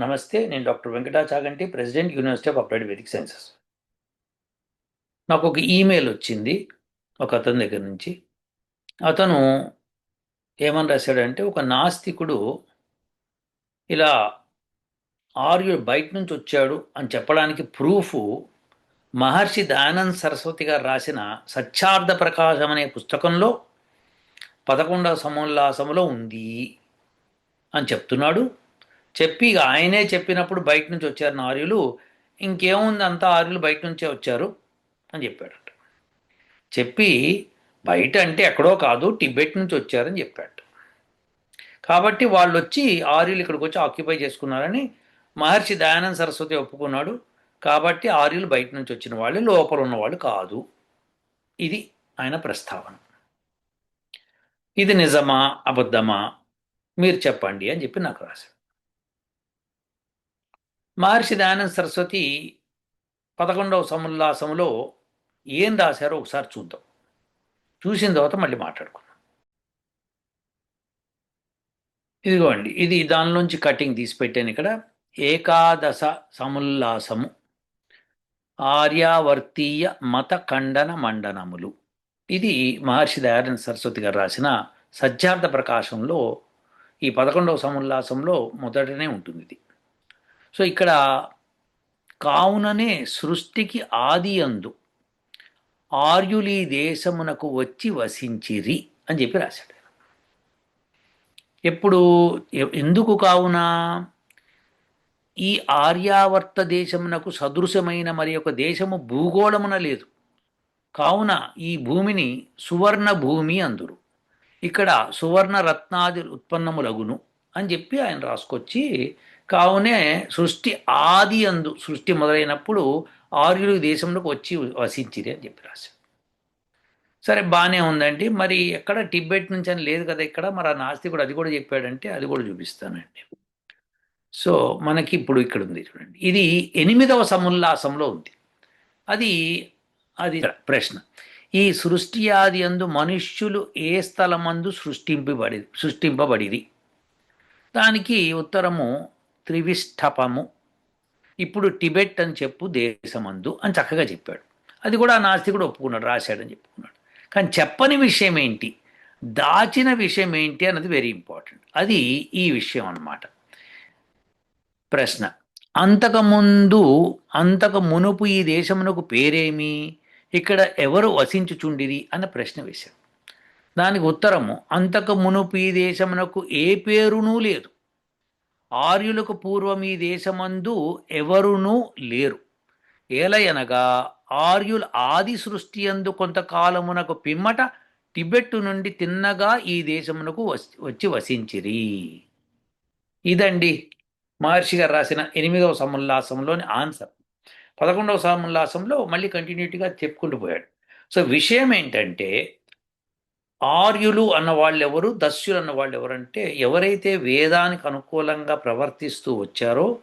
నమస్తే నేను doctor Venkata Chaganti president university of applied Vedic sciences. నాకు ఒక ఈమెయిల్ వచ్చింది ఒక అతని దగ్గర నుంచి. అతను ఏమని రాశాడంటే ఒక నాస్తికుడు ఇలా ఆర్యు బయట నుంచి వచ్చాడు అని చెప్పడానికి ప్రూఫ్ మహర్షి దయానంద్ సరస్వతి గారు రాసిన సత్యార్థ ప్రకాశం అనే పుస్తకంలో పదకొండవ సమోల్లాసములో ఉంది అని చెప్తున్నాడు. చెప్పి ఇక ఆయనే చెప్పినప్పుడు బయట నుంచి వచ్చారు ఆర్యులు ఇంకేముంది అంతా ఆర్యులు బయట నుంచే వచ్చారు అని చెప్పాడట. చెప్పి బయట అంటే ఎక్కడో కాదు టిబెట్ నుంచి వచ్చారని చెప్పాడు కాబట్టి వాళ్ళు వచ్చి ఆర్యులు ఇక్కడికి వచ్చి ఆక్యుపై చేసుకున్నారని మహర్షి దయానంద సరస్వతి ఒప్పుకున్నాడు. కాబట్టి ఆర్యులు బయట నుంచి వచ్చిన వాళ్ళు లోపల ఉన్నవాళ్ళు కాదు. ఇది ఆయన ప్రస్తావన. ఇది నిజమా? అబద్ధమా? మీరు చెప్పండి అని చెప్పి నాకు రాశాడు. మహర్షి దయానంద సరస్వతి పదకొండవ సముల్లాసములో ఏం రాశారో ఒకసారి చూద్దాం. చూసిన తర్వాత మళ్ళీ మాట్లాడుకుందాం. ఇదిగోండి ఇది దానిలోంచి కటింగ్ తీసి పెట్టాను ఇక్కడ. ఏకాదశ సముల్లాసము. ఆర్యావర్తీయ మత ఖండన మండనములు. ఇది మహర్షి దయానంద సరస్వతి గారు రాసిన సత్యార్థ ప్రకాశంలో ఈ పదకొండవ సముల్లాసంలో మొదటనే ఉంటుంది ఇది సో ఇక్కడ కావుననే సృష్టికి ఆది అందు ఆర్యులీ దేశమునకు వచ్చి వసించిరి అని చెప్పి రాశాడు. ఎప్పుడు ఎందుకు కావున? ఈ ఆర్యావర్త దేశమునకు సదృశమైన మరి ఒక దేశము భూగోళమున లేదు. కావున ఈ భూమిని సువర్ణ భూమి అందురు. ఇక్కడ సువర్ణ రత్నాది ఉత్పన్నములగును అని చెప్పి ఆయన రాసుకొచ్చి కావునే సృష్టి ఆది అందు సృష్టి మొదలైనప్పుడు ఆర్యులు దేశంలోకి వచ్చి వసించిరి అని చెప్పి రాశారు. సరే బాగానే ఉందండి. మరి ఎక్కడ టిబెట్ నుంచి అని లేదు కదా ఇక్కడ. మరి ఆ నాస్తికుడు అది కూడా చెప్పాడంటే అది కూడా చూపిస్తానండి. సో మనకి ఇప్పుడు ఇక్కడ ఉంది చూడండి. ఇది ఎనిమిదవ సముల్లాసంలో ఉంది. అది అది ప్రశ్న. ఈ సృష్టి ఆది అందు మనుష్యులు ఏ స్థలమందు సృష్టింపబడి సృష్టింపబడిది దానికి ఉత్తరము త్రివిష్టపము ఇప్పుడు టిబెట్ అని చెప్పు దేశమందు అని చక్కగా చెప్పాడు. అది కూడా నాస్తికుడు ఒప్పుకున్నాడు రాశాడని చెప్పుకున్నాడు. కానీ చెప్పని విషయం ఏంటి? దాచిన విషయం ఏంటి అన్నది వెరీ ఇంపార్టెంట్ అది ఈ విషయం అన్నమాట. ప్రశ్న. అంతకుముందు అంతకు మునుపు ఈ దేశమునకు పేరేమి? ఇక్కడ ఎవరు వసించుచుండిరి అన్న ప్రశ్న వేశాడు. దానికి ఉత్తరము అంతకు మునుపు ఈ దేశమునకు ఏ పేరునూ లేదు. ఆర్యులకు పూర్వం ఈ దేశమందు ఎవరునూ లేరు. ఏలయనగా ఆర్యుల ఆది సృష్టి అందు కొంతకాలమునకు పిమ్మట టిబెట్ నుండి తిన్నగా ఈ దేశమునకు వచ్చి వసించిరి. ఇదండి మహర్షి గారు రాసిన ఎనిమిదవ సముల్లాసంలోని ఆన్సర్. పదకొండవ సముల్లాసంలో మళ్ళీ కంటిన్యూటీగా చెప్పుకుంటూ పోయాడు. సో విషయం ఏంటంటే ఆర్యులు అన్న వాళ్ళు ఎవరు దస్యులు అన్న వాళ్ళు ఎవరంటే ఎవరైతే వేదానికి అనుకూలంగా ప్రవర్తిస్తూ వచ్చారో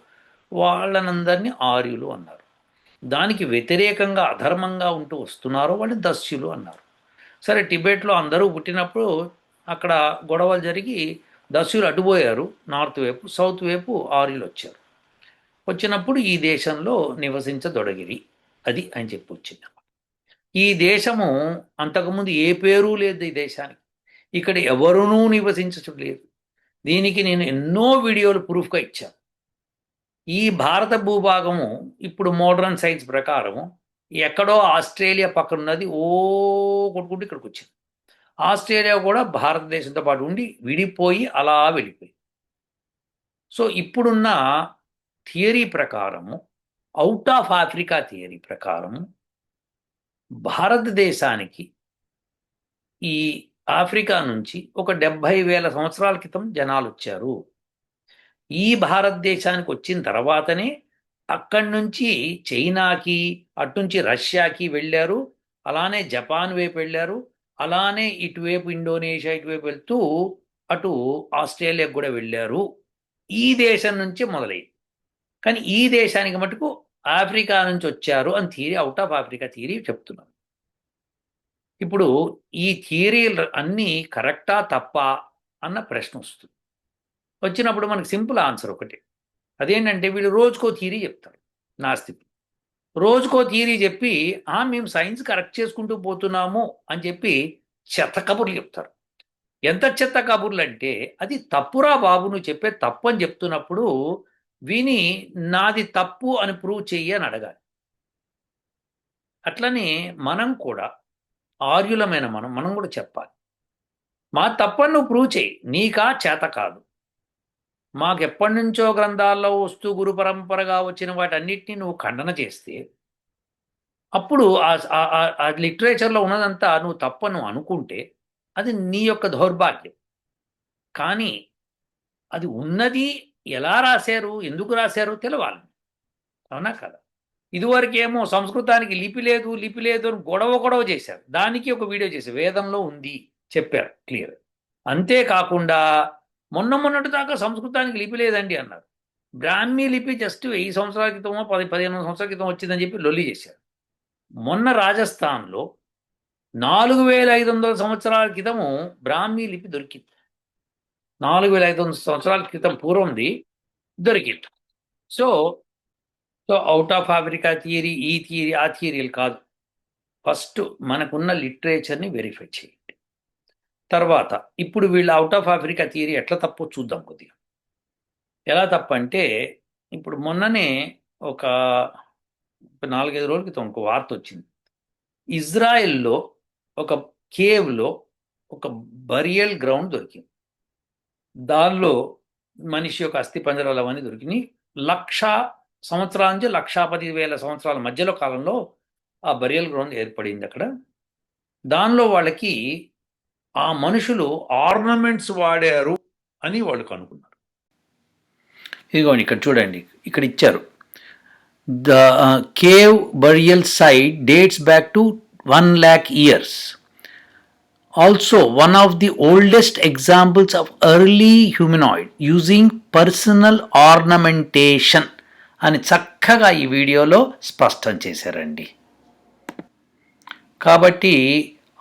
వాళ్ళనందరినీ ఆర్యులు అన్నారు. దానికి వ్యతిరేకంగా అధర్మంగా ఉంటూ వస్తున్నారో వాళ్ళు దస్యులు అన్నారు. సరే టిబెట్లో అందరూ పుట్టినప్పుడు అక్కడ గొడవలు జరిగి దస్యులు అడ్డుపోయారు. నార్త్ వైపు సౌత్ వైపు ఆర్యులు వచ్చారు. వచ్చినప్పుడు ఈ దేశంలో నివసించదొడగిరి. అది అని చెప్పి వచ్చింది. ఈ దేశము అంతకుముందు ఏ పేరు లేదు ఈ దేశానికి. ఇక్కడ ఎవరునూ నివసించటం లేదు దీనికి నేను ఎన్నో వీడియోలు ప్రూఫ్గా ఇచ్చాను. ఈ భారత భూభాగము ఇప్పుడు మోడర్న్ సైన్స్ ప్రకారము ఎక్కడో ఆస్ట్రేలియా పక్కన ఉన్నది ఓ కొట్టుకుంటూ ఇక్కడికి వచ్చింది ఆస్ట్రేలియా కూడా భారతదేశంతో పాటు ఉండి విడిపోయి అలా వెళ్ళిపోయి సో ఇప్పుడున్న థియరీ ప్రకారము అవుట్ ఆఫ్ ఆఫ్రికా థియరీ ప్రకారము భారతదేశానికి ఈ ఆఫ్రికా నుంచి ఒక డెబ్భై వేల సంవత్సరాల క్రితం జనాలు వచ్చారు. ఈ భారతదేశానికి వచ్చిన తర్వాతనే అక్కడి నుంచి చైనాకి అటునుంచి రష్యాకి వెళ్ళారు. అలానే జపాన్ వైపు వెళ్ళారు. అలానే ఇటువైపు ఇండోనేషియా ఇటువైపు వెళ్తూ అటు ఆస్ట్రేలియాకు కూడా వెళ్ళారు. ఈ దేశం నుంచి మొదలైంది. కానీ ఈ దేశానికి మటుకు ఆఫ్రికా నుంచి వచ్చారు అని theory out of Africa theory చెప్తున్నాను ఇప్పుడు ఈ థియరీలు అన్నీ కరెక్టా తప్ప అన్న ప్రశ్న వస్తుంది. వచ్చినప్పుడు మనకు సింపుల్ ఆన్సర్ ఒకటి. అదేంటంటే వీళ్ళు రోజుకో థీరీ చెప్తారు నాస్తికులు. రోజుకో థీరీ చెప్పి "ఆ, మేము సైన్స్ కరెక్ట్ చేసుకుంటూ పోతున్నాము అని చెప్పి చెత్త కబుర్లు చెప్తారు. ఎంత చెత్త కబుర్లు అంటే అది తప్పురా బాబు నువ్వు చెప్పే తప్పు అని చెప్తున్నప్పుడు విని నాది తప్పు అని ప్రూవ్ చెయ్యి అని అడగాలి. అట్లనే మనం కూడా ఆర్యులమైన మనం మనం కూడా చెప్పాలి. మా తప్పని నువ్వు ప్రూవ్ చేయి నీకా చేత కాదు. మాకెప్పటి నుంచో గ్రంథాల్లో వస్తూ గురు పరంపరగా వచ్చిన వాటన్నిటిని నువ్వు ఖండన చేస్తే అప్పుడు ఆ- ఆ- లిటరేచర్లో ఉన్నదంతా నువ్వు తప్పను అనుకుంటే అది నీ యొక్క దౌర్భాగ్యం. కానీ అది ఉన్నది ఎలా రాశారు ఎందుకు రాశారు తెలవాలి. అవునా కదా? ఇదివరకేమో సంస్కృతానికి లిపి లేదు లిపి లేదు అని గొడవ గొడవ చేశారు. దానికి ఒక వీడియో చేశారు. వేదంలో ఉంది చెప్పారు క్లియర్. అంతేకాకుండా మొన్న మొన్నటి దాకా సంస్కృతానికి లిపి లేదండి అన్నారు. బ్రాహ్మీ లిపి జస్ట్ వెయ్యి సంవత్సరాల క్రితమో పది పదిహేను సంవత్సరాల క్రితం వచ్చిందని చెప్పి లొల్లి చేశారు. మొన్న రాజస్థాన్లో నాలుగు వేల ఐదు వందల సంవత్సరాల క్రితము బ్రాహ్మీ లిపి దొరికింది. నాలుగు వేల ఐదు వందల సంవత్సరాల క్రితం పూర్వంది దొరికింది. So so out of Africa theory ఈ థియరీ ఆ థియరీలు కాదు. ఫస్ట్ మనకున్న లిటరేచర్ని వెరిఫై చేయండి. తర్వాత ఇప్పుడు వీళ్ళు అవుట్ ఆఫ్ ఆఫ్రికా థియరీ ఎట్లా తప్పో చూద్దాం కొద్దిగా. ఎలా తప్పంటే ఇప్పుడు మొన్ననే ఒక నాలుగైదు రోజుల క్రితం ఒక వార్త వచ్చింది. ఇజ్రాయెల్లో ఒక కేవ్లో ఒక బరియల్ గ్రౌండ్ దొరికింది. దానిలో మనిషి యొక్క అస్థి పంజరాలు అవన్నీ దొరికినాయి. లక్ష సంవత్సరాల నుంచి లక్షా పది వేల సంవత్సరాల మధ్యలో కాలంలో ఆ బరియల్ గ్రౌండ్ ఏర్పడింది అక్కడ. దానిలో వాళ్ళకి ఆ మనుషులు ఆర్నమెంట్స్ వాడారు అని వాళ్ళు కనుక్కున్నారు. ఇదిగోండి ఇక్కడ చూడండి ఇక్కడ ఇచ్చారు. The cave burial site dates back to one lakh years. Also one of the oldest examples of early humanoid using personal ornamentation అని చక్కగా ఈ వీడియోలో స్పష్టం చేశారండి. కాబట్టి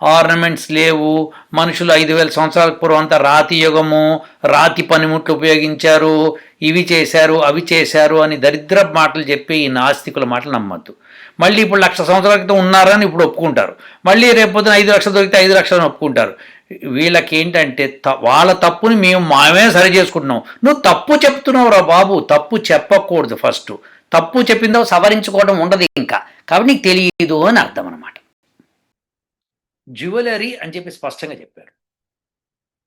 ఆర్నమెంట్స్ లేవు. మనుషులు ఐదు వేల సంవత్సరాల పూర్వం అంతా రాతి యుగము రాతి పనిముట్లు ఉపయోగించారు. ఇవి చేశారు అవి చేశారు అని దరిద్ర మాటలు చెప్పి ఈ నాస్తికుల మాటలు నమ్మద్దు. మళ్ళీ ఇప్పుడు లక్ష సంవత్సరాల క్రితం ఉన్నారని ఇప్పుడు ఒప్పుకుంటారు. మళ్ళీ రేపొద్దున ఐదు లక్షలు దొరికితే ఐదు లక్షలని ఒప్పుకుంటారు. వీళ్ళకి ఏంటంటే త- వాళ్ళ తప్పుని మేము మామే సరి చేసుకుంటున్నాం. నువ్వు తప్పు చెప్తున్నావు రా బాబు. తప్పు చెప్పకూడదు ఫస్ట్. తప్పు చెప్పిందో సవరించుకోవడం ఉండదు ఇంకా. కాబట్టి నీకు తెలియదు అని అర్థం అనమాట జ్యువెలరీ అని చెప్పి స్పష్టంగా చెప్పారు.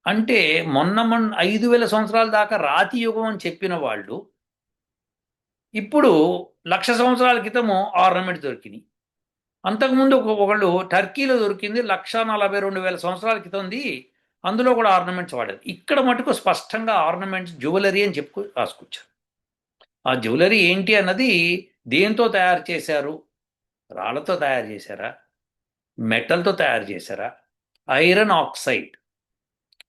అంటే మొన్న మొన్న ఐదు వేల సంవత్సరాల దాకా రాతి యుగం అని చెప్పిన వాళ్ళు ఇప్పుడు లక్ష సంవత్సరాల క్రితము ఆర్నమెంట్ దొరికినాయి. అంతకుముందు ఒకళ్ళు టర్కీలో దొరికింది లక్ష నలభై రెండు వేల సంవత్సరాల క్రితంది అందులో కూడా ఆర్నమెంట్స్ వాడారు. ఇక్కడ మటుకు స్పష్టంగా ఆర్నమెంట్స్ జ్యువెలరీ అని చెప్పు రాసుకొచ్చారు. ఆ జ్యువెలరీ ఏంటి అన్నది దేంతో తయారు చేశారు? రాళ్ళతో తయారు చేశారా? మెటల్తో తయారు చేశారా? ఐరన్ ఆక్సైడ్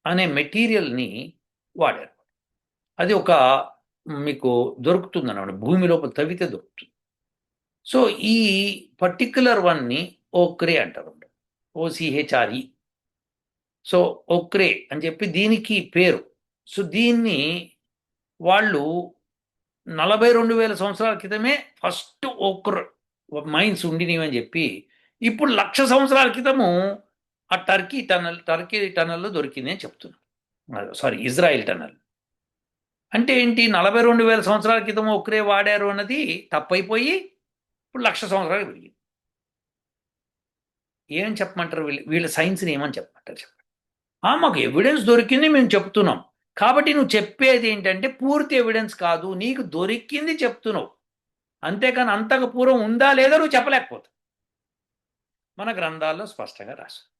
అనే మెటీరియల్ని వాడారు. అది ఒక మీకు దొరుకుతుంది అనమాట భూమి లోపల తవ్వితే దొరుకుతుంది. సో ఈ పర్టిక్యులర్ వన్ని ఓక్రే అంటారు ఓసిహెచ్ఆర్ఈ సో ఓక్రే అని చెప్పి దీనికి పేరు. సో దీన్ని వాళ్ళు నలభై రెండు వేల సంవత్సరాల క్రితమే ఫస్ట్ ఓక్ర మైన్స్ ఉండినవి అని చెప్పి ఇప్పుడు లక్ష సంవత్సరాల క్రితము ఆ టర్కీ టనల్ టర్కీ టనల్లో దొరికింది అని చెప్తున్నారు సారీ ఇజ్రాయిల్ టనల్. అంటే ఏంటి? నలభై రెండు వేల సంవత్సరాల క్రితం ఒకరే వాడారు అన్నది తప్పైపోయి ఇప్పుడు లక్ష సంవత్సరాలు పెరిగింది. ఏమని చెప్పమంటారు వీళ్ళు? వీళ్ళ సైన్స్ని ఏమని చెప్పమంటారు చెప్పండి. మాకు ఎవిడెన్స్ దొరికింది మేము చెప్తున్నాం. కాబట్టి నువ్వు చెప్పేది ఏంటంటే పూర్తి ఎవిడెన్స్ కాదు నీకు దొరికింది చెప్తున్నావు. అంతేకాని అంతకు పూర్వం ఉందా లేదా నువ్వు చెప్పలేకపోతావు. మన గ్రంథాల్లో స్పష్టంగా రాశారు.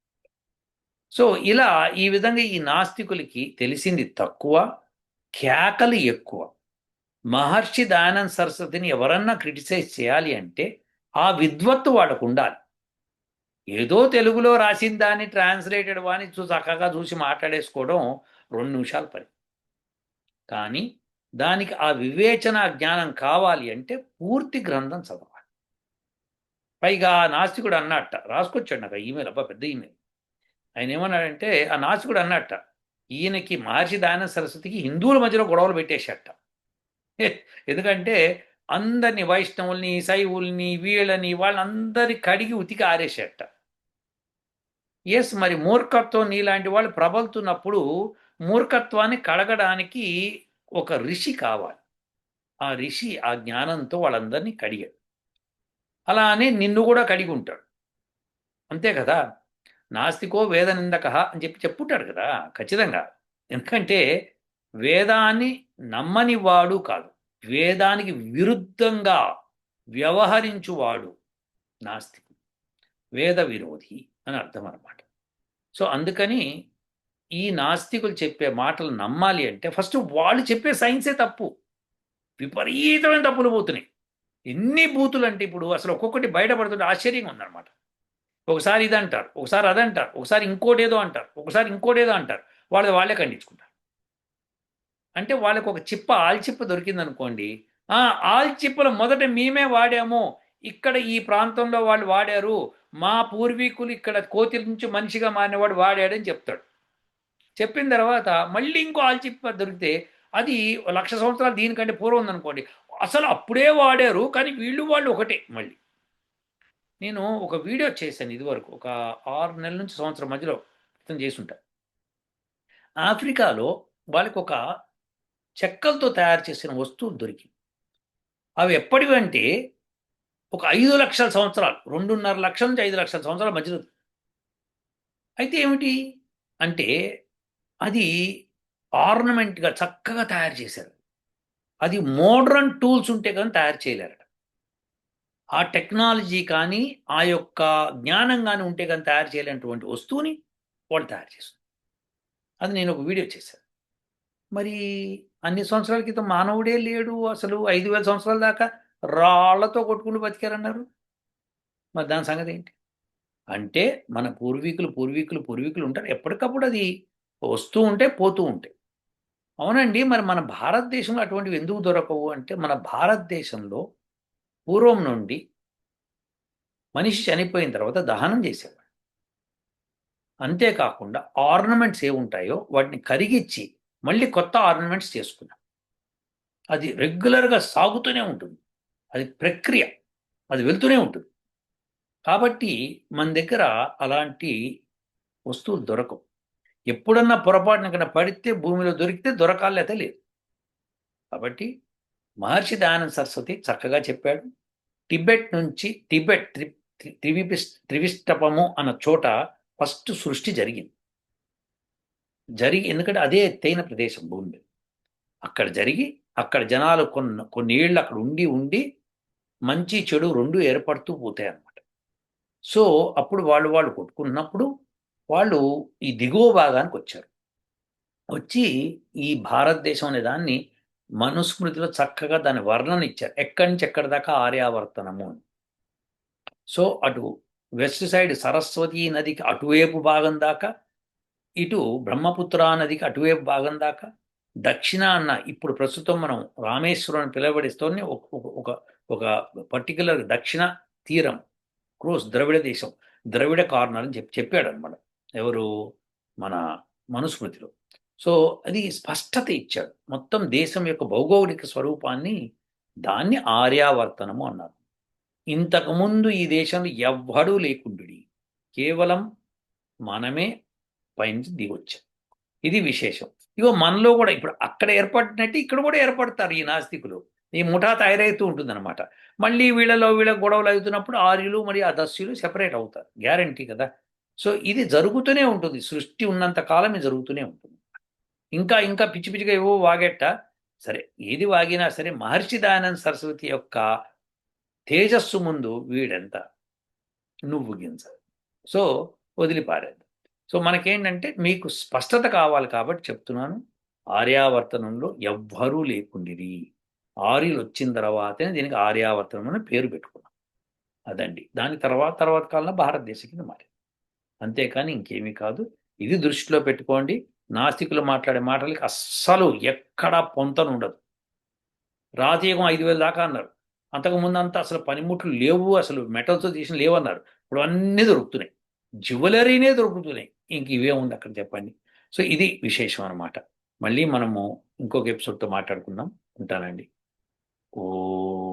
సో ఇలా ఈ విధంగా ఈ నాస్తికులకి తెలిసింది తక్కువ కేకలు ఎక్కువ. మహర్షి దయానంద్ సరస్వతిని ఎవరన్నా క్రిటిసైజ్ చేయాలి అంటే ఆ విద్వత్తు వాళ్ళకు ఉండాలి. ఏదో తెలుగులో రాసిన దాన్ని ట్రాన్స్లేటెడ్ వాని చక్కగా చూసి మాట్లాడేసుకోవడం రెండు నిమిషాల పని. కానీ దానికి ఆ వివేచన జ్ఞానం కావాలి అంటే పూర్తి గ్రంథం చదవాలి. పైగా ఆ నాస్తికుడు అన్నట్ట రాసుకొచ్చాడు నాకు ఈమెయిల్ అబ్బా పెద్ద ఈమెయిల్ ఆయన ఏమన్నాడంటే ఆ నాస్తికుడు అన్నట్ట ఈయనకి మహర్షి దాన సరస్వతికి హిందువుల మధ్యలో గొడవలు పెట్టేశాట ఎందుకంటే అందరిని వైష్ణవుల్ని శైవుల్ని వీళ్ళని వాళ్ళందరి కడిగి ఉతికి ఆరేసేట ఎస్ మరి మూర్ఖత్వం నీలాంటి వాళ్ళు ప్రబలుతున్నప్పుడు మూర్ఖత్వాన్ని కడగడానికి ఒక ఋషి కావాలి. ఆ ఋషి ఆ జ్ఞానంతో వాళ్ళందరినీ కడిగాడు. అలానే నిన్ను కూడా కడిగి ఉంటాడు. అంతే కదా? నాస్తికో వేద నిందక అని చెప్పి చెప్పుంటాడు కదా? ఖచ్చితంగా. ఎందుకంటే వేదాన్ని నమ్మని వాడు కాదు. వేదానికి విరుద్ధంగా వ్యవహరించువాడు నాస్తికుడు. వేద విరోధి అని అర్థం అనమాట సో అందుకని ఈ నాస్తికులు చెప్పే మాటలు నమ్మాలి అంటే ఫస్ట్ వాళ్ళు చెప్పే సైన్సే తప్పు. విపరీతమైన తప్పులు పోతున్నాయి. ఎన్ని బూతులు అంటే ఇప్పుడు అసలు ఒక్కొక్కటి బయటపడుతుంటే ఆశ్చర్యంగా ఉందన్నమాట. ఒకసారి ఇది అంటారు ఒకసారి అదంటారు ఒకసారి ఇంకోటేదో అంటారు ఒకసారి ఇంకోటి ఏదో అంటారు. వాళ్ళు వాళ్ళే ఖండించుకుంటారు. అంటే వాళ్ళకు ఒక చిప్ప ఆల్చిప్ప దొరికిందనుకోండి ఆ ఆల్చిప్పలు మొదట మేమే వాడాము ఇక్కడ ఈ ప్రాంతంలో వాళ్ళు వాడారు మా పూర్వీకులు ఇక్కడ కోతిల నుంచి మనిషిగా మారినవాడు వాడాడని చెప్తాడు. చెప్పిన తర్వాత మళ్ళీ ఇంకో ఆల్చిప్ప దొరికితే అది లక్ష సంవత్సరాలు దీనికంటే పూర్వం ఉందనుకోండి అసలు అప్పుడే వాడారు కానీ వీళ్ళు వాళ్ళు ఒకటే మళ్ళీ. నేను ఒక వీడియో చేశాను ఇదివరకు ఒక ఆరు నెలల నుంచి సంవత్సరం మధ్యలో క్రితం చేసుంటా. ఆఫ్రికాలో వాళ్ళకి ఒక చెక్కలతో తయారు చేసిన వస్తువులు దొరికింది. అవి ఎప్పటివి అంటే ఒక ఐదు లక్షల సంవత్సరాలు రెండున్నర లక్షల నుంచి ఐదు లక్షల సంవత్సరాల మధ్యలో. అయితే ఏమిటి అంటే అది ఆర్నమెంట్గా చక్కగా తయారు చేశారు. అది మోడ్రన్ టూల్స్ ఉంటే కానీ తయారు చేయలేరట. ఆ టెక్నాలజీ కానీ ఆ యొక్క జ్ఞానం కానీ ఉంటే కానీ తయారు చేయలేనటువంటి వస్తువుని వాళ్ళు తయారు చేస్తారు అది నేను ఒక వీడియో చేశాను. మరి అన్ని సంవత్సరాల క్రితం మానవుడే లేడు అసలు ఐదు వేల సంవత్సరాల దాకా? రాళ్ళతో కొట్టుకుని బతికారన్నారు. మరి దాని సంగతి ఏంటి? అంటే మన పూర్వీకులు పూర్వీకులు పూర్వీకులు ఉంటారు. ఎప్పటికప్పుడు అది వస్తూ ఉంటే పోతూ ఉంటాయి అవునండి మరి మన భారతదేశంలో అటువంటివి ఎందుకు దొరకవు అంటే మన భారతదేశంలో పూర్వం నుండి మనిషి చనిపోయిన తర్వాత దహనం చేసేవాడు. అంతేకాకుండా ఆర్నమెంట్స్ ఏముంటాయో వాటిని కరిగిచ్చి మళ్ళీ కొత్త ఆర్నమెంట్స్ చేసుకున్నాం. అది రెగ్యులర్గా సాగుతూనే ఉంటుంది. అది ప్రక్రియ. అది వెళ్తూనే ఉంటుంది. కాబట్టి మన దగ్గర అలాంటి వస్తువులు దొరకవు. ఎప్పుడన్నా పొరపాటున కన్నా పడితే భూమిలో దొరికితే దొరకాలే లేదు. కాబట్టి మహర్షి దయానంద సరస్వతి చక్కగా చెప్పాడు. టిబెట్ నుంచి టిబెట్ త్రి త్రివిపి త్రివిష్టపము అన్న చోట ఫస్ట్ సృష్టి జరిగింది. జరిగి ఎందుకంటే అదే ఎత్తైన ప్రదేశం భూమి అక్కడ జరిగి అక్కడ జనాలు కొన్ని కొన్ని ఏళ్ళు అక్కడ ఉండి ఉండి మంచి చెడు రెండు ఏర్పడుతూ పోతాయి అన్నమాట సో అప్పుడు వాళ్ళు వాళ్ళు కొట్టుకున్నప్పుడు వాళ్ళు ఈ దిగువ భాగానికి వచ్చారు. వచ్చి ఈ భారతదేశం అనే దాన్ని మనుస్మృతిలో చక్కగా దాని వర్ణన ఇచ్చారు. ఎక్కడి నుంచి ఎక్కడి దాకా ఆర్యావర్తనము అని. సో అటు వెస్ట్ సైడ్ సరస్వతి నదికి అటువైపు భాగం దాకా ఇటు బ్రహ్మపుత్ర నదికి అటువైపు భాగం దాకా దక్షిణ అన్న ఇప్పుడు ప్రస్తుతం మనం రామేశ్వరం అని పిలువబడిస్తోనే ఒక ఒక పర్టికులర్ దక్షిణ తీరం క్రోస్ ద్రవిడ దేశం ద్రవిడ కార్నర్ అని చెప్పి చెప్పాడు అనమాట ఎవరు? మన మనుస్మృతిలో. సో అది స్పష్టత ఇచ్చాడు. మొత్తం దేశం యొక్క భౌగోళిక స్వరూపాన్ని దాన్ని ఆర్యావర్తనము అన్నారు. ఇంతకుముందు ఈ దేశంలో ఎవ్వడూ లేకుండుడి. కేవలం మనమే పైనుంచి దిగొచ్చాం. ఇది విశేషం. ఇగో మనలో కూడా ఇప్పుడు అక్కడ ఏర్పడినట్టు ఇక్కడ కూడా ఏర్పడతారు ఈ నాస్తికులు. ఈ ముఠా తయారవుతూ ఉంటుందన్నమాట. మళ్ళీ వీళ్ళలో వీళ్ళ గొడవలు అవుతున్నప్పుడు ఆర్యులు మరియు అదస్యులు సెపరేట్ అవుతారు. గ్యారంటీ కదా. సో ఇది జరుగుతూనే ఉంటుంది. సృష్టి ఉన్నంత కాలం ఇది జరుగుతూనే ఉంటుంది. ఇంకా ఇంకా పిచ్చి పిచ్చిగా ఏవో వాగెట్ట సరే ఏది వాగినా సరే మహర్షి దయానంద సరస్వతి యొక్క తేజస్సు ముందు వీడెంత? నువ్వు గింజ. సో వదిలిపారేది సో మనకేంటంటే మీకు స్పష్టత కావాలి కాబట్టి చెప్తున్నాను. ఆర్యావర్తనంలో ఎవ్వరూ లేకుండిరి. ఆర్యులు వచ్చిన తర్వాతనే దీనికి ఆర్యావర్తనం అని పేరు పెట్టుకున్నాం. అదండి. దాని తర్వాత తర్వాత కాలంలో భారతదేశం కింద మారింది. అంతేకాని ఇంకేమీ కాదు. ఇది దృష్టిలో పెట్టుకోండి. నాస్తికులు మాట్లాడే మాటలకి అస్సలు ఎక్కడా పొంతను ఉండదు రాతీయకం ఐదు వేలు దాకా అన్నారు. అంతకుముందు అంతా అసలు పనిముట్లు లేవు అసలు మెటల్తో తీసిన లేవు అన్నారు ఇప్పుడు అన్నీ దొరుకుతున్నాయి. జ్యువెలరీనే దొరుకుతున్నాయి. ఇంక ఇవే ఉంది అక్కడ చెప్పండి. సో ఇది విశేషం అనమాట మళ్ళీ మనము ఇంకొక ఎపిసోడ్తో మాట్లాడుకుందాం. ఉంటానండి. ఓ